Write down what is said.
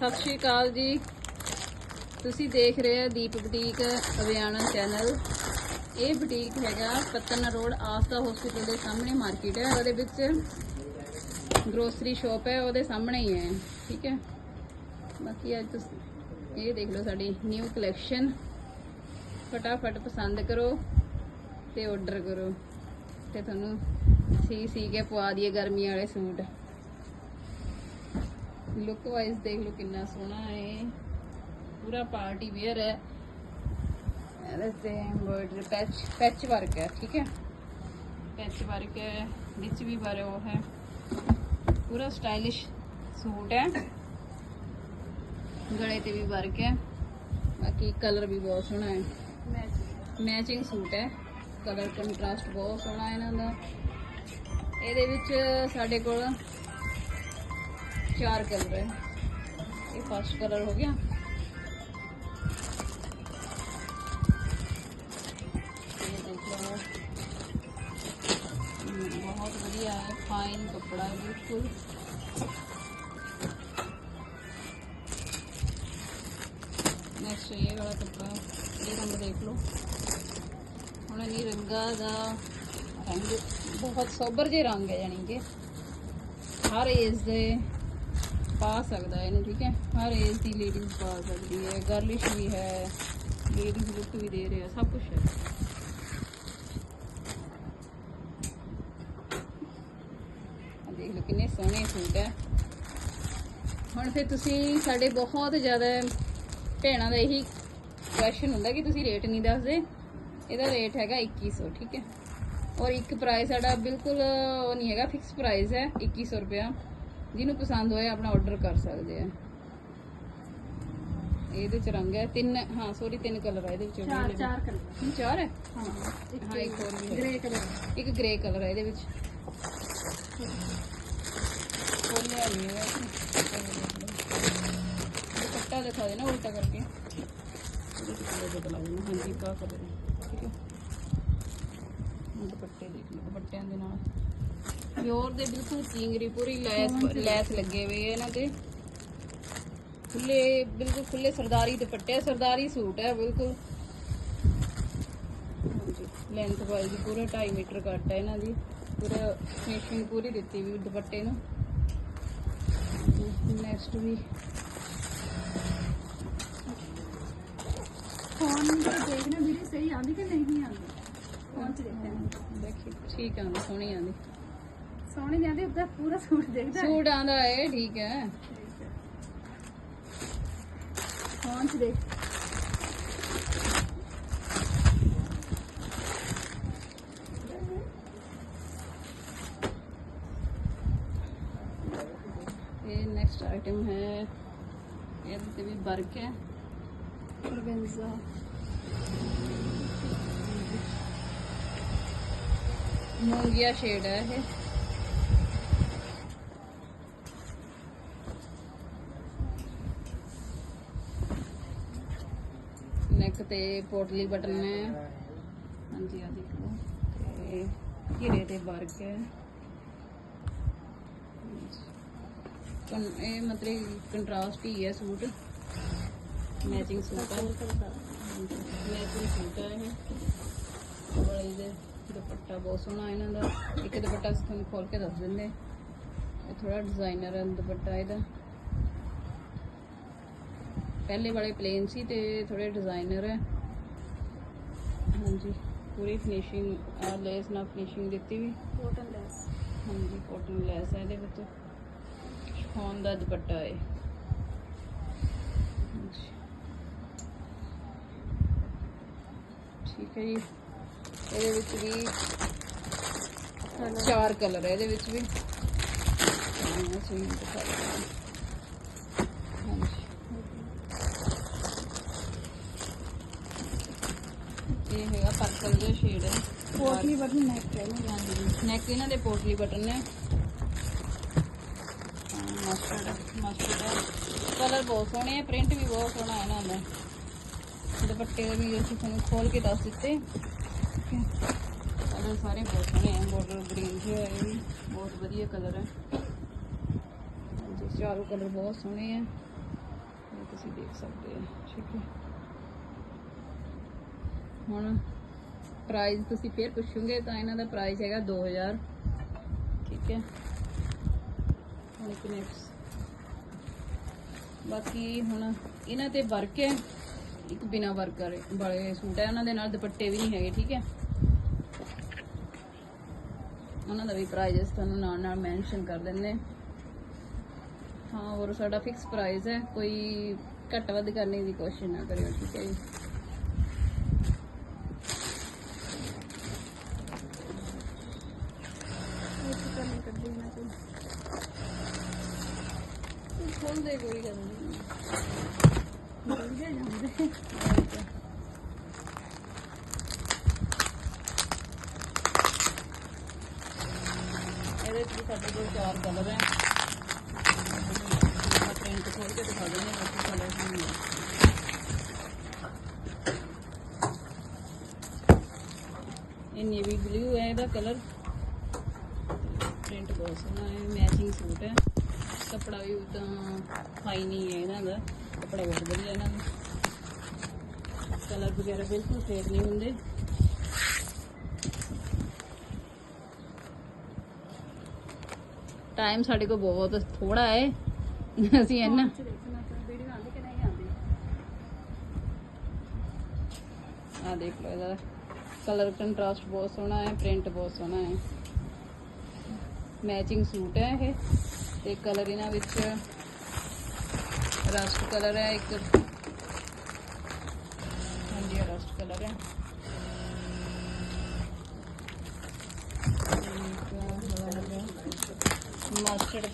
ਸਤਿ ਸ਼੍ਰੀ ਅਕਾਲ ਜੀ। ਤੁਸੀਂ ਦੇਖ ਰਹੇ ਹੋ ਦੀਪ ਬੁਟੀਕ ਅਭਿਆਨਨ ਚੈਨਲ ਇਹ ਬੁਟੀਕ ਹੈਗਾ ਪਤਨ ਰੋਡ ਆਸਤਾ ਹਸਪੀਟਲ ਦੇ ਸਾਹਮਣੇ ਮਾਰਕੀਟ ਹੈ। ਉਹਦੇ ਵਿੱਚ ਗਰੋਸਰੀ ਸ਼ਾਪ ਹੈ, ਉਹਦੇ ਸਾਹਮਣੇ ਹੀ ਹੈ। ਠੀਕ ਹੈ। ਬਾਕੀ ਅੱਜ ਤੁਸੀਂ, ਇਹ ਦੇਖ ਲਓ ਸਾਡੀ ਨਿਊ ਕਲੈਕਸ਼ਨ ਫਟਾਫਟ ਪਸੰਦ ਕਰੋ ਤੇ ਆਰਡਰ ਕਰੋ। ਤੇ ਤੁਹਾਨੂੰ ਸੀ ਸੀ ਕੇ ਪਵਾ ਦਈਏ ਗਰਮੀ ਵਾਲੇ ਸੂਟ। ਲੁੱਕ ਵਾਈਜ਼ ਦੇਖ ਲਓ ਕਿੰਨਾ ਸੋਹਣਾ ਹੈ। ਪੂਰਾ ਪਾਰਟੀ ਵੇਅਰ ਹੈ। ਇਹਦੇ ਤੇ ਐਮਬੋਇਡਰੀ ਪੈਚ ਪੈਚ ਵਰਕ ਹੈ, ਠੀਕ ਹੈ। ਪੈਚ ਵਰਕ ਹੈ, ਵਿੱਚ ਵੀ ਬਾਰੇ ਉਹ ਹੈ। ਪੂਰਾ ਸਟਾਈਲਿਸ਼ ਸੂਟ ਹੈ। ਗਲੇ ਤੇ ਵੀ ਵਰਕ ਹੈ। ਬਾਕੀ ਕਲਰ ਵੀ ਬਹੁਤ ਸੋਹਣਾ ਹੈ। ਮੈਚਿੰਗ ਸੂਟ ਹੈ। ਕਲਰ ਕੰਟਰਾਸਟ ਬਹੁਤ ਸੋਹਣਾ ਇਹਨਾਂ ਦਾ। ਇਹਦੇ ਵਿੱਚ ਸਾਡੇ ਕੋਲ ਚਾਰ ਕਲਰ ਹੈ ਇਹ ਫਸਟ ਕਲਰ ਹੋ ਗਿਆ। ਇਹ ਦੇਖ ਲਓ। ਹਮ, ਬਹੁਤ ਵਧੀਆ ਹੈ। ਫਾਈਨ ਕੱਪੜਾ ਹੈ ਬਿਲਕੁਲ। ਨੈਕਸਟ ਇਹ ਵਾਲਾ ਕੱਪੜਾ ਇਹ ਰੰਗ ਹੁਣ ਇਹ ਰੰਗਾਂ ਦਾ ਰੰਗ ਬਹੁਤ ਸੋਬਰ ਜੇ ਰੰਗ ਹੈ ਯਾਨੀ ਕਿ। ਹਰ ਏਜ ਦੇ ਪਾ ਸਕਦਾ ਹੈ ਇਹਨੂੰ, ਠੀਕ ਹੈ? ਹਰ ਏਜ ਦੀ ਲੇਡੀਜ਼ ਪਾ ਸਕਦੀ ਹੈ ਗਰਲਿਸ਼ ਵੀ ਹੈ ਲੇਡੀਜ਼ ਲੁੱਕ ਵੀ ਦੇ ਰਿਹਾ, ਸਭ ਕੁਝ ਹੈ। ਦੇਖ ਲਓ ਕਿੰਨੇ ਸੋਹਣੇ ਸੂਟ ਹੈ। ਹੁਣ ਫਿਰ ਤੁਸੀਂ ਸਾਡੇ ਬਹੁਤ ਜ਼ਿਆਦਾ ਭੈਣਾਂ ਦਾ ਇਹੀ ਕੁਐਸਚਨ ਹੁੰਦਾ ਕਿ ਤੁਸੀਂ ਰੇਟ ਨਹੀਂ ਦੱਸਦੇ। ਇਹਦਾ ਰੇਟ ਹੈਗਾ 2100 ਠੀਕ ਹੈ? ਔਰ ਇੱਕ ਪ੍ਰਾਈਸ ਸਾਡਾ ਬਿਲਕੁਲ ਉਹ ਨਹੀਂ ਹੈਗਾ ਫਿਕਸ ਪ੍ਰਾਈਸ ਹੈ 2100 ਰੁਪਇਆ। ਜਿਹਨੂੰ ਪਸੰਦ ਹੋਏ ਆਪਣਾ ਆਰਡਰ ਕਰ ਸਕਦੇ ਆ। ਇਹਦੇ ਚ ਰੰਗ ਹੈ ਤਿੰਨ ਹਾਂ ਸੋਰੀ ਤਿੰਨ ਕਲਰ ਹੈ ਇਹਦੇ ਵਿੱਚ ਚਾਰ ਚਾਰ ਕਲਰ ਚਾਰ ਹੈ? ਹਾਂ ਹਾਂ ਇੱਕ ਹੋਰ ਵੀ ਗ੍ਰੇ ਕਲਰ ਇੱਕ ਗ੍ਰੇ ਕਲਰ ਹੈ ਇਹਦੇ ਵਿੱਚ। ਖੋਲਿਆ ਨਹੀਂ ਹੈ ਦੁਪੱਟਾ ਦਿਖਾ ਦੇਣਾ ਉਲਟਾ ਕਰਕੇ। ਹਾਂਜੀ ਕਾ ਕਲਰ ਦੁਪੱਟੇ ਦੇਖ ਲਓ ਦੁਪੱਟਿਆਂ ਦੇ ਨਾਲ। ਪਿਓਰ ਦੇ ਬਿਲਕੁਲ ਚਿੰਗਰੀ ਪੂਰੀ ਲੈਸ ਲੈਸ ਲੱਗੇ ਹੋਏ ਆ ਇਹਨਾਂ ਤੇ ਖੁੱਲੇ ਬਿਲਕੁਲ ਖੁੱਲੇ ਸਰਦਾਰੀ ਦੁਪੱਟੇ ਆ, ਸਰਦਾਰੀ ਸੂਟ ਹੈ ਬਿਲਕੁਲ। ਲੈਂਥ ਵਾਈਜ਼ ਪੂਰਾ 2.5 ਮੀਟਰ ਕੱਟ ਹੈ ਇਹਨਾਂ ਦੀ। ਪੂਰਾ ਫਿਨਿਸ਼ਿੰਗ ਪੂਰੀ ਦਿੱਤੀ ਵੀ ਦੁਪੱਟੇ ਨੂੰ। ਨੈਕਸਟ ਵੀ। ਫੋਨ ਤੇ ਦੇਖਣਾ ਵੀਡੀਓ ਸਹੀ ਆਉਂਦੀ ਕਿ ਨਹੀਂ ਆਉਂਦੀ? ਫੋਨ 'ਚ ਦੇਖਣਾ ਦੇਖੀ। ਠੀਕ ਆਂਦੀ ਸੋਹਣੀ ਆਂਦੀ। ਸੋਹਣੀ ਜਾਂਦੀ ਉੱਦਾਂ ਪੂਰਾ ਸੂਟ ਦੇਖਦਾ ਸੂਟ ਆਂਦਾ ਏ ਠੀਕ ਹੈ। ਫੋਨ 'ਚ ਦੇਖ। ਇਹ ਨੈਕਸਟ ਆਈਟਮ ਹੈ। ਇਹਦੇ ਤੇ ਵੀ ਵਰਕ ਹੈ। ਔਰਗੈਂਜ਼ਾ ਮੂੰਗੀਆ ਸ਼ੇਡ ਹੈ ਇਹ। ਨੈਕ ਤੇ ਪੋਟਲੀ ਬਟਨ ਹੈ। ਹਾਂਜੀ ਆ ਦੇਖੋ ਤੇ ਘੇਰੇ ਤੇ ਵਰਕ ਹੈ। ਇਹ ਮਤਲਬ ਕੰਟਰਾਸਟ ਹੀ ਹੈ ਸੂਟ। ਮੈਚਿੰਗ ਸੂਟ ਹੈ। ਮੈਚਿੰਗ ਸੂਟ ਹੈ। ਇਹ। ਇਹਦੇ ਦੁਪੱਟਾ ਬਹੁਤ ਸੋਹਣਾ ਇਹਨਾਂ ਦਾ। ਇੱਕ ਦੁਪੱਟਾ ਅਸੀਂ ਤੁਹਾਨੂੰ ਖੋਲ ਕੇ ਦੱਸ ਦਿੰਦੇ। ਇਹ ਥੋੜਾ ਡਿਜ਼ਾਈਨਰ ਹੈ ਦੁਪੱਟਾ ਇਹਦਾ। ਪਹਿਲੇ ਵਾਲੇ ਪਲੇਨ ਸੀ ਤੇ ਥੋੜੇ ਡਿਜ਼ਾਈਨਰ ਹੈ। ਹਾਂਜੀ ਪੂਰੀ ਫਿਨਿਸ਼ਿੰਗ ਆ ਲੈਸ ਨਾਲ ਫਿਨਿਸ਼ਿੰਗ ਦਿੱਤੀ ਵੀ। ਕੋਟਨ ਲੈਸ ਹਾਂਜੀ ਕਾਟਨ ਲੈਸ ਹੈ ਇਹਦੇ ਵਿੱਚ। ਸ਼ਫੋਨ ਦਾ ਦੁਪੱਟਾ ਹੈ। ਠੀਕ ਹੈ ਜੀ। ਇਹਦੇ ਵਿੱਚ ਵੀ ਚਾਰ ਕਲਰ ਹੈ ਇਹਦੇ ਵਿੱਚ ਵੀ। ਇਹ ਹੈਗਾ ਪਰਪਲ ਜਿਹਾ ਸ਼ੇਡ ਹੈ ਪੋਟਲੀ ਬਟਨ ਨੈਕ ਹੈ ਨਾ ਨੈਕ ਇਹਨਾਂ ਦੇ ਪੋਟਲੀ ਬਟਨ ਨੇ। ਮਸਟਰਡ ਮਸਟਰਡ ਕਲਰ ਬਹੁਤ ਸੋਹਣੇ ਆ ਪ੍ਰਿੰਟ ਵੀ ਬਹੁਤ ਸੋਹਣਾ ਹੈ ਇਹਨਾਂ ਦਾ। ਦੁਪੱਟੇ ਵੀ ਅਸੀਂ ਤੁਹਾਨੂੰ ਖੋਲ ਕੇ ਦੱਸ ਦਿੱਤੇ। ਕਲਰ ਸਾਰੇ ਬਹੁਤ ਸੋਹਣੇ ਆ ਬਾਰਡਰ ਗ੍ਰੀਨ ਜਿਹਾ ਹੈ ਇਹ ਵੀ, ਬਹੁਤ ਵਧੀਆ ਕਲਰ ਹੈ ਹਾਂਜੀ, ਚਾਰੋਂ ਕਲਰ ਬਹੁਤ ਸੋਹਣੇ ਆ। ਤੁਸੀਂ ਦੇਖ ਸਕਦੇ ਹੋ ਠੀਕ ਹੈ ਹੁਣ ਪ੍ਰਾਈਸ ਤੁਸੀਂ ਫੇਰ ਪੁੱਛੋਗੇ, ਤਾਂ ਇਹਨਾਂ ਦਾ ਪ੍ਰਾਈਸ ਹੈਗਾ 2000 ਠੀਕ ਹੈ ਹੁਣ ਇੱਕ ਨੈਕਸਟ ਬਾਕੀ ਹੁਣ ਇਹਨਾਂ ਤੇ ਵਰਕ ਹੈ, ਇੱਕ ਬਿਨਾ ਵਰਕ ਵਾਲੇ ਸੂਟ ਹੈ ਉਹਨਾਂ ਦੇ ਨਾਲ ਦੁਪੱਟੇ ਵੀ ਨਹੀਂ ਹੈਗੇ, ਠੀਕ ਹੈ ਉਹਨਾਂ ਦਾ ਵੀ ਪ੍ਰਾਈਸ ਤੁਹਾਨੂੰ ਨਾਲ ਨਾਲ ਮੈਂਸ਼ਨ ਕਰ ਦਿੰਦੇ ਹਾਂ। ਹੋਰ ਸਾਡਾ ਫਿਕਸ ਪ੍ਰਾਈਸ ਹੈ, ਕੋਈ ਘੱਟ ਵੱਧ ਕਰਨੇ ਦੀ ਕੋਸ਼ਿਸ਼ ਨਾ ਕਰਿਓ, ਠੀਕ ਹੈ ਜੀ। ਖੋਲ ਦੇ ਕੋਈ ਗੱਲ ਨਹੀਂ। ਮਿਲ ਗਿਆ ਜਾਂਦੇ ਇਹਦੇ ਸਾਡੇ ਕੋਲ ਚਾਰ ਕਲਰ ਹੈ। ਪ੍ਰਿੰਟ ਖੋਲ ਕੇ ਦਿਖਾ ਦਿੰਦੇ ਹਾਂ ਬਾਕੀ ਕਲਰ ਨਹੀਂ ਹੈ। ਇਹ ਨੇਵੀ ਬਲੂ ਹੈ ਇਹਦਾ ਕਲਰ ਪ੍ਰਿੰਟ ਬਹੁਤ ਸੋਹਣਾ ਹੈ ਮੈਚਿੰਗ ਸੂਟ ਹੈ। ਕੱਪੜਾ ਵੀ ਉਦਾਂ ਹਾਈ ਨਹੀਂ ਹੈ ਇਹਨਾਂ ਦਾ, ਕੱਪੜਾ ਬਹੁਤ ਵਧੀਆ ਇਹਨਾਂ ਦਾ। ਕਲਰ ਵਗੈਰਾ ਬਿਲਕੁਲ ਫੇਰ ਨਹੀਂ ਹੁੰਦੇ। ਟਾਈਮ ਸਾਡੇ ਕੋਲ ਬਹੁਤ ਥੋੜਾ ਹੈ। ਅਸੀਂ ਇਹਨਾਂ ਚ ਦੇਖਣਾ ਤਾਂ ਵੀਡੀਓ ਆਉਂਦੀ ਕਿ ਨਹੀਂ ਆਉਂਦੀ ਆ ਦੇਖ ਲਓ ਇਹਦਾ। ਕਲਰ ਕੰਟਰਾਸਟ ਬਹੁਤ ਸੋਹਣਾ ਹੈ ਪ੍ਰਿੰਟ ਬਹੁਤ ਸੋਹਣਾ ਹੈ। ਮੈਚਿੰਗ ਸੂਟ ਹੈ ਇਹ। ਤੇ ਕਲਰ ਇਹਨਾਂ ਵਿੱਚ ਰਸਟ ਕਲਰ ਹੈ ਇੱਕ। ਹਾਂਜੀ ਰਸਟ ਕਲਰ ਹੈ। ਮਸਟਰਡ